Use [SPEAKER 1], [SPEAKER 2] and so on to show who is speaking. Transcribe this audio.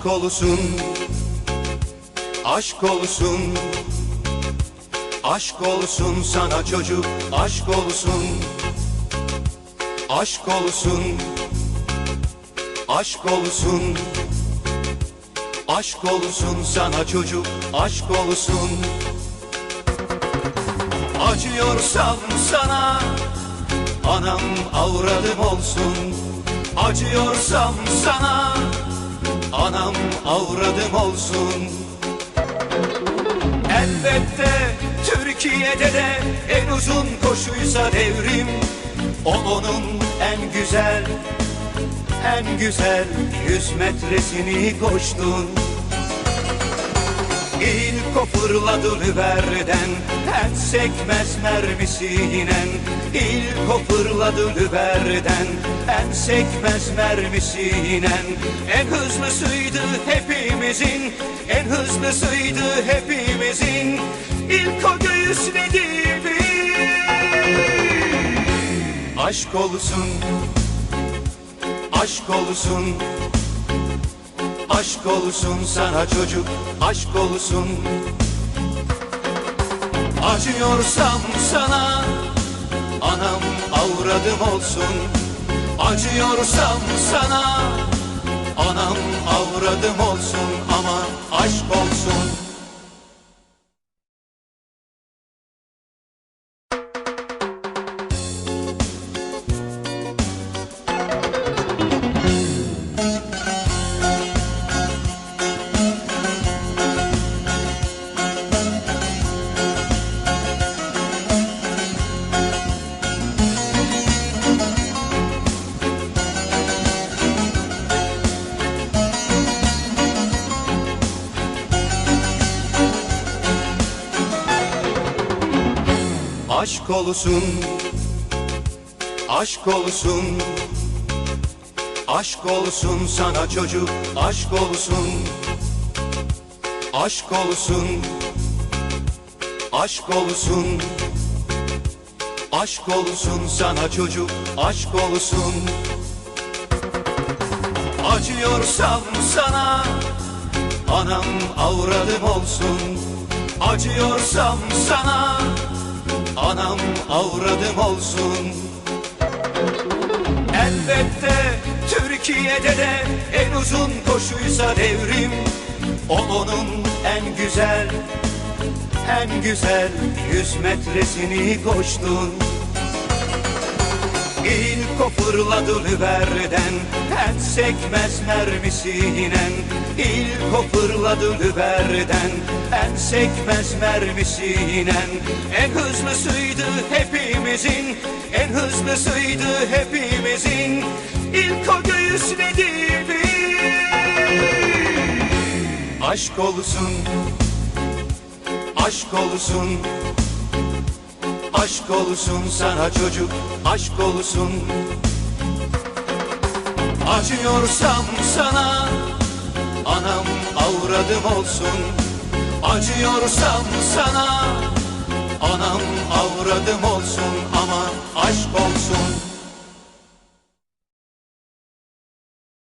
[SPEAKER 1] Aşk olsun Aşk olsun Aşk olsun sana çocuk Aşk olsun Aşk olsun Aşk olsun Aşk olsun sana çocuk Aşk olsun. Acıyorsam sana Anam avradım olsun. Acıyorsam sana Anam avradım olsun. Elbette Türkiye'de de en uzun koşuysa devrim O onun en güzel en güzel yüz metresini koştun İlk o fırladı Lüver'den En sekmez mermisi inen. İlk o fırladı Lüver'den En sekmez mermisi inen. En hızlısıydı hepimizin En hızlısıydı hepimizin. İlk o göğüsledi bir Aşk olsun Aşk olsun Aşk olsun sana çocuk Aşk olsun. Acıyorsam sana Anam avradım olsun. Acıyorsam sana Anam avradım olsun. Ama aşk olsun Aşk olsun Aşk olsun Aşk olsun sana çocuk Aşk olsun Aşk olsun Aşk olsun Aşk olsun sana çocuk Aşk olsun. Acıyorsam sana Anam avradım olsun. Acıyorsam sana Anam avradım olsun. Elbette Türkiye'de de en uzun koşuysa devrim O onun en güzel en güzel yüz metresini koştun İlk o fırladı Lüver'den En sekmez mermisi inen İlk o fırladı Lüver'den En sekmez mermisi En hızlısıydı hepimizin En hızlısıydı hepimizin. İlk o göğüsledi bir. Aşk olsun Aşk olsun Aşk olsun sana çocuk Aşk olsun. Acıyorsam sana Anam avradım olsun. Acıyorsam sana Anam avradım olsun